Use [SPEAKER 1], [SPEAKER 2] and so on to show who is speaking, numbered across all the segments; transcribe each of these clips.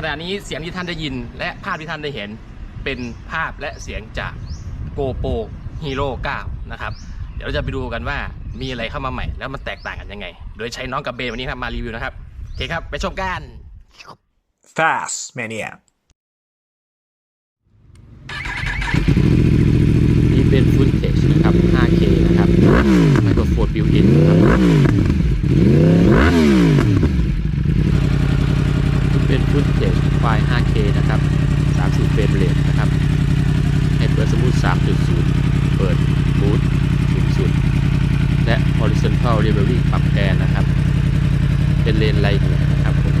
[SPEAKER 1] ขณะนี้เสียงที่ท่านได้ยิน และภาพที่ท่านได้เห็นเป็นภาพและเสียงจาก GoPro Hero 9 นะครับ เดี๋ยวเราจะไปดูกันว่ามีอะไรเข้ามาใหม่ แล้วมันแตกต่างกันยังไง โดยใช้น้องกับเบนวันนี้ครับมารีวิวนะครับ โอเคครับ ไปชมกัน
[SPEAKER 2] Fast Mania.
[SPEAKER 1] นี่เป็นฟุตเทจนะครับ 5K นะครับไมโครโฟนบิวอินนะครับนี่ เป็นฟุตเทจไฟล์ 5K นะครับ 30 เฟรมเรทนะครับ ให้เปิดสมูท 3.0 เปิดบูทสูงสุด และ horizontal leveling ปรับแกนนะครับ เป็นเลนไลท์นะครับผม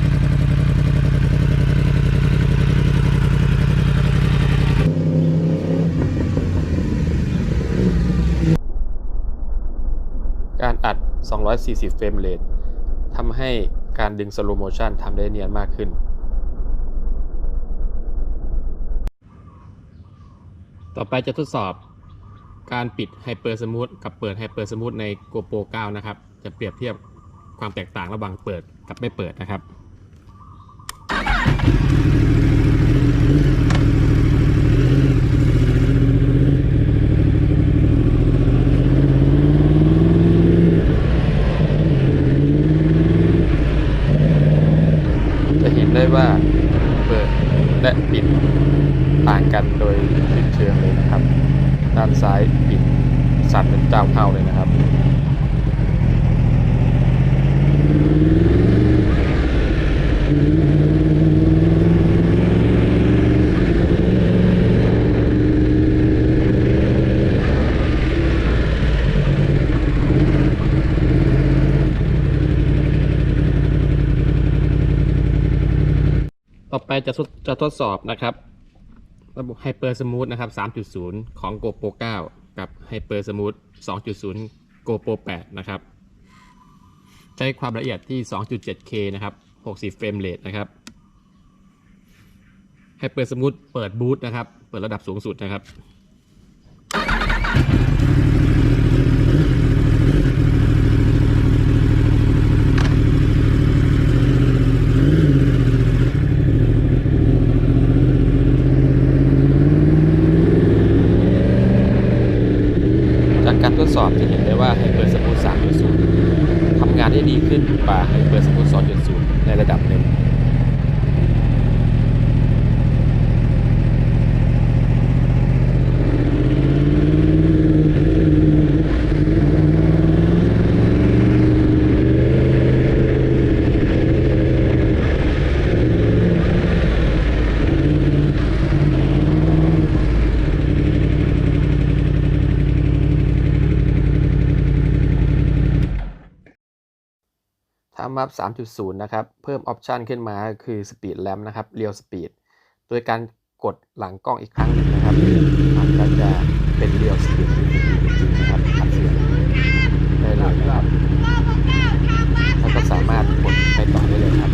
[SPEAKER 1] การอัด 240 เฟรมเรททำให้ การดึงสโลโมชันทำได้เนียนมากขึ้น ต่อไปจะทดสอบการปิดไฮเปอร์สมูทกับเปิดไฮเปอร์สมูทใน GoPro 9 นะครับ จะเปรียบเทียบความแตกต่างระหว่างเปิดกับไม่เปิดนะครับ จะเห็นได้ว่าเปิดและ ปิดต่างกันโดยสิ้นเชิงเลยนะครับ ด้านซ้ายปิดสั่นเป็นเจ้าเข้าเลยนะครับ จะทดจะทดสอบนะครับ ระบบ Hyper Smooth นะครับ 3.0 ของ GoPro 9 กับ Hyper Smooth 2.0 GoPro 8 นะครับ ใช้ความละเอียดที่ 2.7K นะครับ 60 เฟรมเรทนะครับ Hyper Smooth เปิดบูตนะครับ เปิดระดับสูงสุดนะครับ การทดสอบจะเห็นได้ว่า Hyper Smooth 3.0ทำงานได้ดีขึ้นกว่า Hyper Smooth 2.0 ในระดับหนึ่ง ถ้ามัฟ3.0 นะครับ เพิ่มออปชันขึ้นมาคือ Speed Lamp นะครับ Real Speed โดยการกดหลังกล้องอีกครั้งหนึ่งนะครับ มันก็จะเป็น Real Speed จริงๆนะครับอัดเสียงได้เลยนะครับแล้วก็สามารถกดไปต่อได้เลยครับ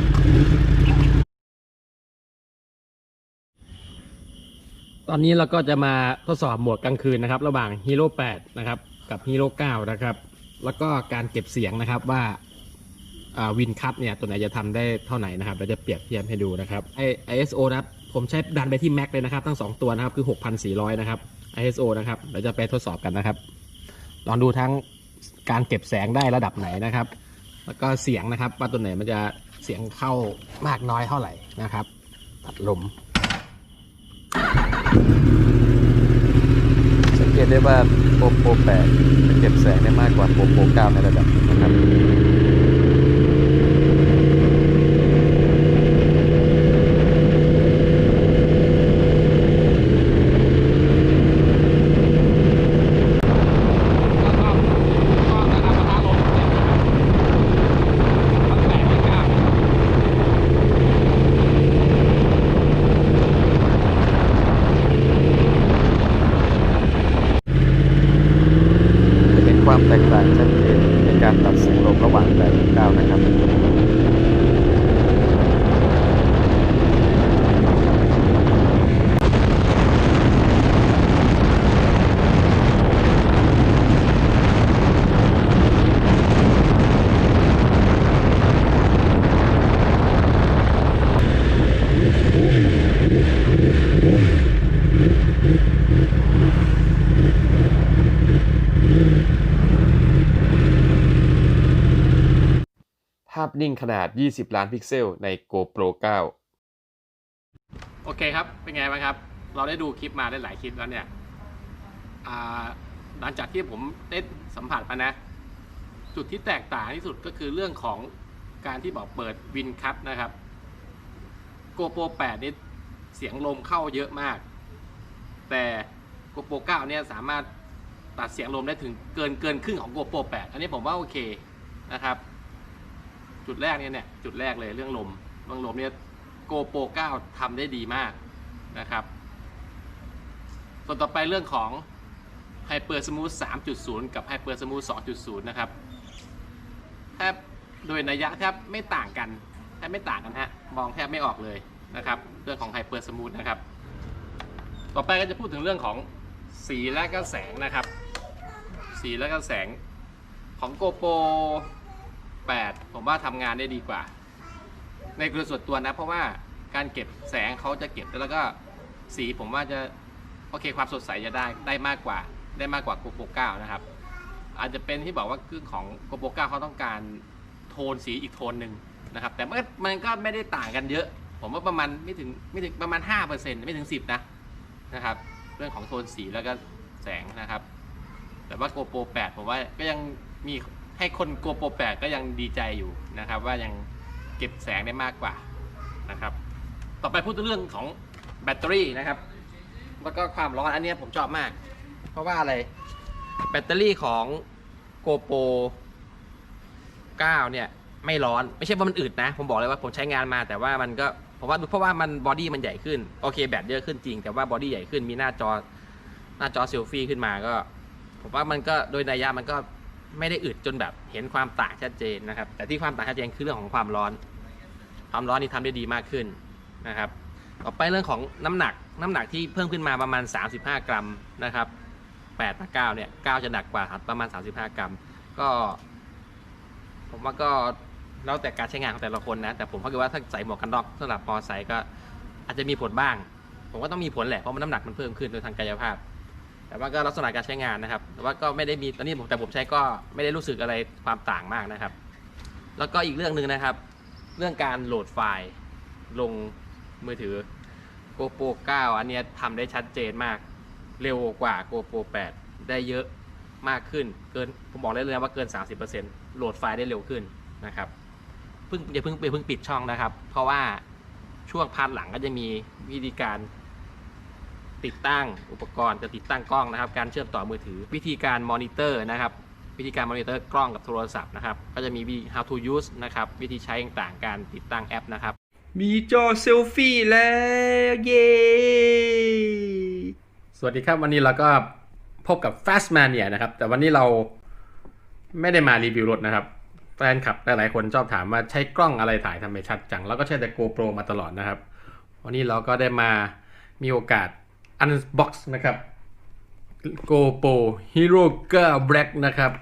[SPEAKER 1] ตอนนี้เราก็จะมาทดสอบหมดกลางคืนนะครับ ระหว่าง Hero 8 นะครับ กับ Hero 9 นะครับ แล้วก็การเก็บเสียงนะครับว่า วินคัตเนี่ยตัวไหนจะทำได้เท่าไหร่นะครับเราจะเปรียบเทียบให้ดูนะครับไอ ISO นะครับผมใช้ดันไปที่ Max เลยนะครับทั้ง 2 ตัวนะครับคือ 6,400 นะครับ ISO นะครับเราจะไปทดสอบกันนะครับ ลองดูทั้งการเก็บแสงได้ระดับไหนนะครับ แล้วก็เสียงนะครับว่าตัวไหนมันจะเสียงเข้ามากน้อยเท่าไหร่นะครับตัดลมสังเกตได้ว่าโปรโปร8จะเก็บแสงได้มากกว่าโปรโปร9ในระดับนะครับ จะเห็น ความแตกต่างชัดเจนในการตัดเสียงลมระหว่าง8กับ9นะครับ
[SPEAKER 3] นิ่งขนาด 20 ล้านพิกเซลใน GoPro 9
[SPEAKER 1] โอเคครับ เป็นไงบ้างครับ เราได้ดูคลิปมาได้หลายคลิปแล้วเนี่ยหลังจากที่ผมได้สัมผัสมานะ จุดที่แตกต่างที่สุดก็คือเรื่องของการที่บอกเปิดวินคัทนะครับ GoPro 8 นี่เสียงลมเข้าเยอะมาก แต่ GoPro 9 เนี่ยสามารถตัดเสียงลมได้ถึงเกินเกินครึ่งของ GoPro 8 อันนี้ผมว่าโอเคนะครับ จุดแรกเนี่ยเนี่ยจุดแรกเลยเรื่องลมเรื่องลมเนี่ย GoPro 9ทำได้ดีมากนะครับ ส่วนต่อไปเรื่องของ Hyper Smooth 3.0 กับ Hyper Smooth 2.0 นะครับแทบโดยนัยยะแทบไม่ต่างกันแทบไม่ต่างกันฮะมองแทบไม่ออกเลยนะครับ เรื่องของ Hyper Smooth นะครับ ต่อไปก็จะพูดถึงเรื่องของสีและก็แสงนะครับ สีและก็แสงของ GoPro 8 ผมว่าทำงานได้ดีกว่า ในกรณีส่วนตัวนะ เพราะว่าการเก็บแสงเขาจะเก็บแล้วก็สีผมว่าจะโอเคความสดใสจะได้ได้มากกว่า ได้มากกว่า GoPro 9นะครับ อาจจะเป็นที่บอกว่าคือของ GoPro 9เขาต้องการโทนสีอีกโทนหนึ่งนะครับ แต่มันก็มันก็ไม่ได้ต่างกันเยอะ ผมว่าประมาณไม่ถึงไม่ถึงประมาณ 5%ไม่ถึง 10 นะนะครับ เรื่องของโทนสีแล้วก็แสงนะครับ แต่ว่า GoPro 8ผมว่าก็ยังมี ให้คน GoPro 8ก็ยังดีใจอยู่นะครับ ว่ายังเก็บแสงได้มากกว่านะครับ ต่อไปพูดถึงเรื่องของแบตเตอรี่นะครับ แล้วก็ความร้อนอันนี้ผมชอบมาก เพราะว่าอะไรแบตเตอรี่ของ GoPro 9เนี่ยไม่ร้อนไม่ใช่ว่ามันอืดนะ ผมบอกเลยว่าผมใช้งานมาแต่ว่ามันก็ผมว่าเพราะว่ามันบอดี้มันใหญ่ขึ้นโอเคแบตเยอะขึ้นจริง แต่ว่าบอดี้ใหญ่ขึ้นมีหน้าจอหน้าจอเซลฟี่ขึ้นมาก็ ผมว่ามันก็โดยนัยยะมันก็ ไม่ได้อึดจนแบบเห็นความต่างชัดเจนนะครับ แต่ที่ความต่างชัดเจนคือเรื่องของความร้อน ความร้อนนี่ทำได้ดีมากขึ้นนะครับ ต่อไปเรื่องของน้ำหนักน้ำหนักที่เพิ่มขึ้นมาประมาณ 35 กรัมนะครับ8กับ9เนี่ย9จะหนักกว่าครับประมาณ 35 กรัม ก็ ผมว่าก็แล้วแต่การใช้งานของแต่ละคนนะ แต่ผมก็คิดว่าถ้าใส่หมวกกันน็อกสำหรับปอใส่ก็อาจจะมีผลบ้าง ผมว่าต้องมีผลแหละเพราะมันน้ำหนักมันเพิ่มขึ้นโดยทางกายภาพ แต่ว่าก็ลักษณะการใช้งานนะครับ แต่ว่าก็ไม่ได้มีตอนนี้ผมแต่ผมใช้ก็ไม่ได้รู้สึกอะไรความต่างมากนะครับ แล้วก็อีกเรื่องหนึ่งนะครับ เรื่องการโหลดไฟล์ลงมือถือ GoPro 9 อันนี้ทำได้ชัดเจนมาก เร็วกว่า GoPro 8 ได้เยอะมากขึ้น เกินผมบอกได้เลยนะว่าเกิน 30%โหลดไฟล์ได้เร็วขึ้นนะครับเพิ่งอย่าเพิ่งอย่าเพิ่งปิดช่องนะครับ เพราะว่าช่วงพาร์ทหลังก็จะมีวิธีการ ติดตั้งอุปกรณ์จะติดตั้งกล้องนะครับ การเชื่อมต่อมือถือ วิธีการมอนิเตอร์นะครับ วิธีการมอนิเตอร์กล้องกับโทรศัพท์นะครับ ก็จะมีวิธี how to use นะครับ วิธีใช้ต่างๆ การติดตั้งแอปนะครับ
[SPEAKER 3] มีจอเซลฟี่แล้วเย้
[SPEAKER 1] สวัสดีครับวันนี้เราก็พบกับ Fast Mania นะครับ แต่วันนี้เราไม่ได้มารีวิวรถนะครับแฟนคลับหลายๆคนชอบถามว่าใช้กล้องอะไรถ่ายทำไมชัดจัง แล้วก็ใช้แต่ GoPro มาตลอดนะครับ วันนี้เราก็ได้มามีโอกาส Unbox นะครับ GoPro Hero 9 Black นะครับ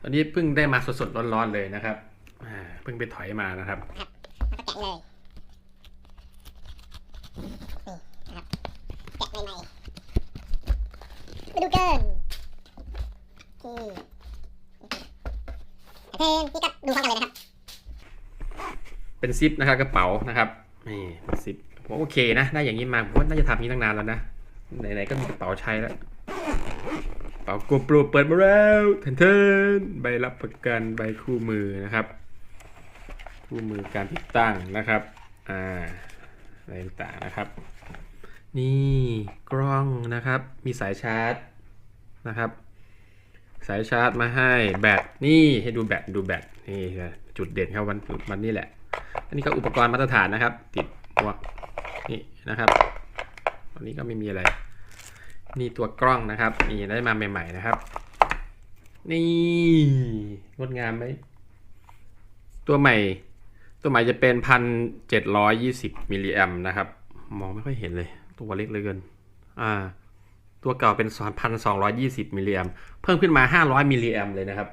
[SPEAKER 1] ตอนนี้เพิ่งได้มาสดๆร้อนๆเลยนะครับอ่าเพิ่งไปถอยมานะครับ
[SPEAKER 4] แล้วก็แกะเลยนี่นะครับแกะใหม่ๆมาดูกันที่เพลงพี่กับดูพร้อมกันเลยนะครับ
[SPEAKER 1] เป็นซิปนะครับกระเป๋านะครับ นี่เป็นซิปผมโอเคนะ ได้อย่างนี้มาผมว่าน่าจะทำนี้ตั้งนานแล้วนะ ไหนๆก็มีกระเป๋าใช้แล้วกระเป๋า GoPro เปิดมาแล้วเทนเทนใบรับประกันใบคู่มือนะครับ คู่มือการติดตั้งนะครับอ่าอะไรต่างๆนะครับ นี่กล้องนะครับมีสายชาร์จนะครับ สายชาร์จมาให้แบตนี่ให้ดูแบตดูแบตนี่จุดเด่นครับวันวันนี้แหละ อันนี้ก็อุปกรณ์มาตรฐานนะครับ ติดหมวกนี่นะครับ อันนี้ก็ไม่มีอะไร นี่ตัวกล้องนะครับ นี่ได้มาใหม่ ๆ นะครับ นี่งดงามไหม ตัวใหม่ ตัวใหม่จะเป็นพันเจ็ดร้อยยี่สิบมิลลิแอมนะครับ มองไม่ค่อยเห็นเลย ตัวเล็กเลยเกิน อ่า ตัวเก่าเป็นพันสองร้อยยี่สิบมิลลิแอมเพิ่มขึ้นมาห้าร้อยมิลลิแอมเลยนะครับ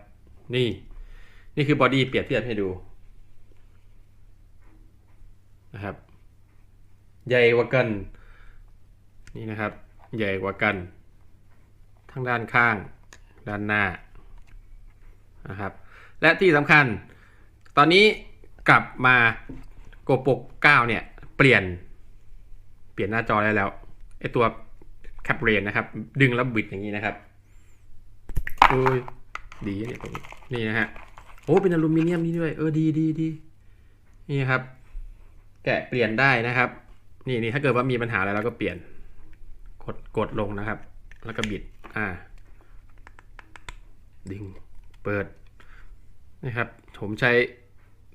[SPEAKER 1] นี่ นี่คือบอดี้เปรียบเทียบให้ดูนะครับใหญ่กว่ากัน นี่นะครับ ใหญ่กว่ากัน ทั้งด้านข้าง ด้านหน้านะครับ และที่สำคัญ ตอนนี้กลับมา GoPro 9เนี่ย เปลี่ยน เปลี่ยนหน้าจอได้แล้วไอตัวแคปเรนนะครับ ดึงแล้วบิดอย่างนี้นะครับโอ้ยดีเนี่ยตรงนี้นี่นะฮะโอ้เป็นอลูมิเนียมนี่ด้วยเออดีดีดีนี่ครับ แกะเปลี่ยนได้นะครับ นี่นี่ถ้าเกิดว่ามีปัญหาอะไรเราก็เปลี่ยน ดกดลงนะครับ แล้วก็บิดอ่าดึงเปิดนะครับ ผมใช้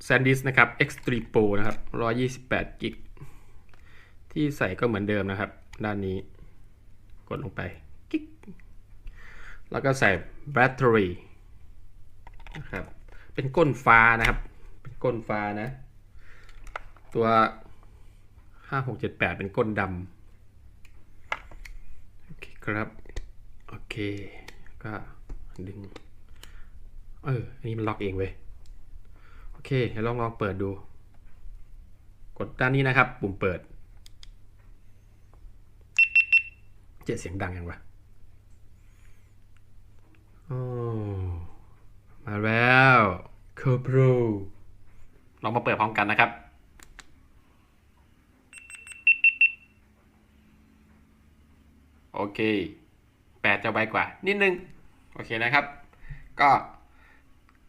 [SPEAKER 1] SanDisk นะครับ Extreme Pro นะครับ 128กิกที่ใส่ก็เหมือนเดิมนะครับ ด้านนี้กดลงไปกิ๊กแล้วก็ใส่แบตเตอรี่นะครับเป็นก้นฟ้านะครับ เป็นก้นฟ้านะ ตัว 5678 เป็นก้นดำ ครับ โอเค ก็ดึง เออ อันนี้มันล็อกเองเว้ย โอเคเดี๋ยวลองลองเปิดดู กดด้านนี้นะครับ ปุ่มเปิด เจ็ดเสียงดังยังวะโอ้มาแล้วโคโปรลองมาเปิดพร้อมกันนะครับ โอเคแปดจะไวกว่านิดนึง โอเคนะครับ ก็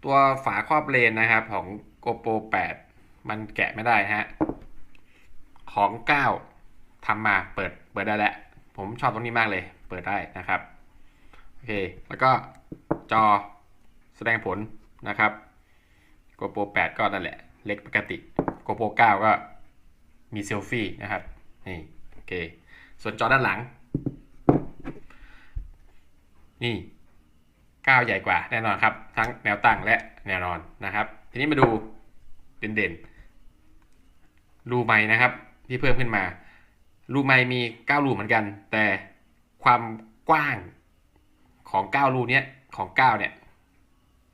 [SPEAKER 1] ตัวฝาครอบเลนนะครับของ GoPro 8 มันแกะไม่ได้ฮะ ของ 9ทำมาเปิดเปิดได้แล้ว ผมชอบตรงนี้มากเลย เปิดได้นะครับ โอเค แล้วก็จอแสดงผลนะครับ GoPro 8 ก็นั่นแหละ เล็กปกติ GoPro 9 ก็มีเซลฟี่นะครับ นี่ โอเค ส่วนจอด้านหลัง นี่ก้าวใหญ่กว่าแน่นอนครับ ทั้งแนวตั้งและแนวนอนนะครับ ทีนี้มาดูเด่นๆรูไม้นะครับ ที่เพิ่มขึ้นมารูไม้มี9รูเหมือนกัน แต่ความกว้างของ9รูเนี้ยของ9เนี่ย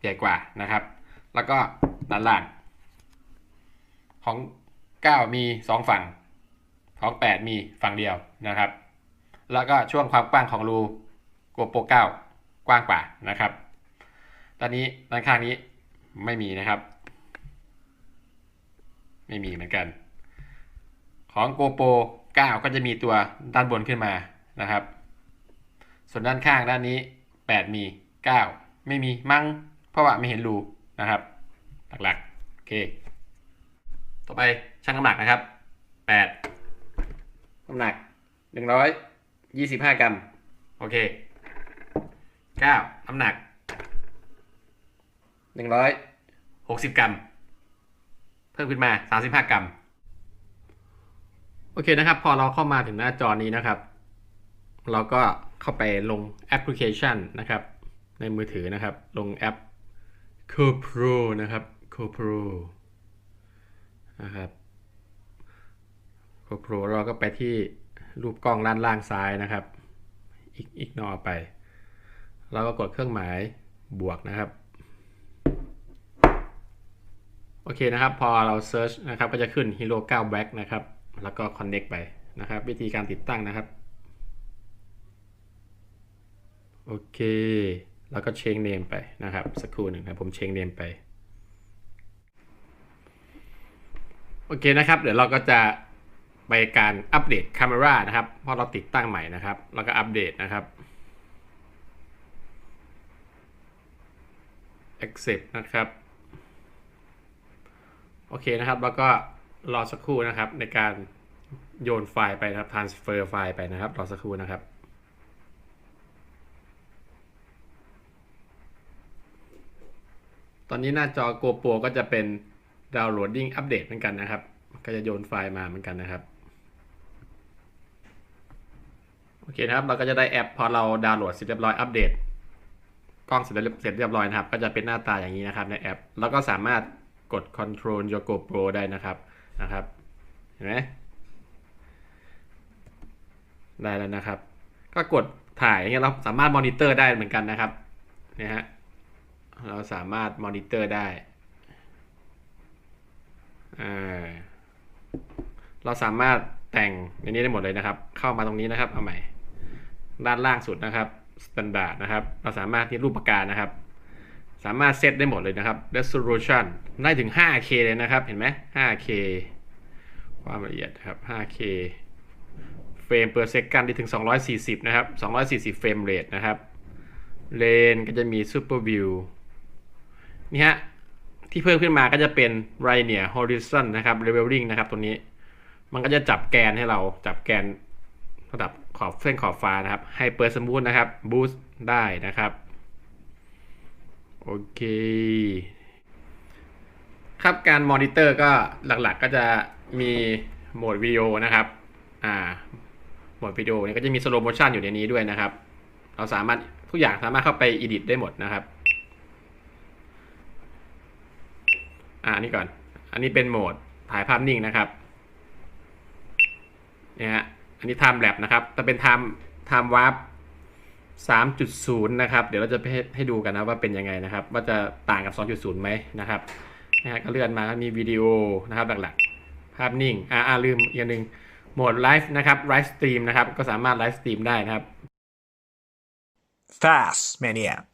[SPEAKER 1] ใหญ่กว่านะครับ แล้วก็ด้านล่างของ 9 มี 2 ฝั่ง ของ 8 มีฝั่งเดียวนะครับ แล้วก็ช่วงความกว้างของรู GoPro 9กว้างกว่านะครับด้านนี้ด้านข้างนี้ไม่มีนะครับ ไม่มีเหมือนกัน ของ GoPro 9ก็จะมีตัวด้านบนขึ้นมานะครับ ส่วนด้านข้างด้านนี้ 8 มี 9 ไม่มีมั้งเพราะว่าไม่เห็นรูนะครับหลักๆโอเค ต่อไปชั่งน้ำหนักนะครับ 8 น้ำหนัก 125 กรัม โอเค เก้าน้ำหนักหนึ่งร้อยหกสิบกรัม เพิ่มขึ้นมาสามสิบห้ากรัม โอเคนะครับ พอเราเข้ามาถึงหน้าจอนี้นะครับ เราก็เข้าไปลงแอปพลิเคชันนะครับ ในมือถือนะครับ ลงแอป GoPro นะครับ GoPro นะครับ GoPro เราก็ไปที่รูปกล้องด้านล่างซ้ายนะครับ อีกอีกนอไป เราก็กดเครื่องหมายบวกนะครับโอเคนะครับ พอเรา Search นะครับก็จะขึ้น Hero 9 Black นะครับ แล้วก็ Connect ไปนะครับ วิธีการติดตั้งนะครับโอเค แล้วก็ Change Name ไปนะครับ สักครู่หนึ่งนะผม Change Name ไปโอเคนะครับ เดี๋ยวเราก็จะไปการอัปเดต Camera นะครับเพราะเราติดตั้งใหม่นะครับ แล้วก็อัปเดตนะครับ accept นะครับ โอเคนะครับ แล้วก็รอสักครู่นะครับในการโยนไฟล์ไปนะครับ transfer ไฟล์ไปนะครับ รอสักครู่นะครับตอนนี้หน้าจอ GoPro ก็จะเป็น downloading อัปเดตเหมือนกันนะครับ ก็จะโยนไฟล์มาเหมือนกันนะครับ โอเคนะครับ เราก็จะได้แอปพอเราดาวน์โหลดเสร็จเรียบร้อยอัปเดต กล้องเสร็จเรียบเสร็จเรียบร้อยนะครับ ก็จะเป็นหน้าตาอย่างนี้นะครับในแอป แล้วก็สามารถกด control your GoPro ได้นะครับนะครับ เห็นไหมได้แล้วนะครับ ก็กดถ่ายอย่างเงี้ยเราสามารถมอนิเตอร์ได้เหมือนกันนะครับเนี่ยฮะเราสามารถมอนิเตอร์ได้เราสามารถแต่งในนี้ได้หมดเลยนะครับ เข้ามาตรงนี้นะครับ เอาใหม่ ด้านล่างสุดนะครับ สแตนดาร์ดนะครับ เราสามารถที่รูปปากกานะครับ สามารถเซตได้หมดเลยนะครับ resolution ได้ถึง 5K เลยนะครับ เห็นไหม 5K ความละเอียดครับ 5K เฟรม per second ได้ถึง 240 นะครับ 240 เฟรมเรทนะครับ เลนก็จะมี super view นี่ฮะ ที่เพิ่มขึ้นมาก็จะเป็น linear horizon นะครับ leveling นะครับ ตัวนี้ มันก็จะจับแกนให้เรา จับแกนระดับ ขอบเส้นขอบฟ้านะครับ ให้เปิดสมูทนะครับ boost ได้นะครับโอเค ครับการมอนิเตอร์ก็หลักๆก็จะมีโหมดวิดีโอนะครับอ่าโหมดวิดีโอเนี่ยก็จะมีสโลโมชันอยู่ในนี้ด้วยนะครับ เราสามารถทุกอย่างสามารถเข้าไปอิดิทได้หมดนะครับอ่านี่ก่อน อันนี้เป็นโหมดถ่ายภาพนิ่งนะครับเนี่ย อันนี้ time lapse นะครับ แต่เป็น time time warp 3.0 นะครับ เดี๋ยวเราจะให้ให้ดูกันนะว่าเป็นยังไงนะครับ ว่าจะต่างกับ 2.0 ไหมนะครับนะฮะก็เลื่อนมามีวิดีโอนะครับหลักๆ ภาพนิ่ง อ่าอ่าลืมอีกอย่างหนึ่งโหมดไลฟ์นะครับไลฟ์สตรีมนะครับ ก็สามารถไลฟ์สตรีมได้นะครับ
[SPEAKER 2] Fast Maniac.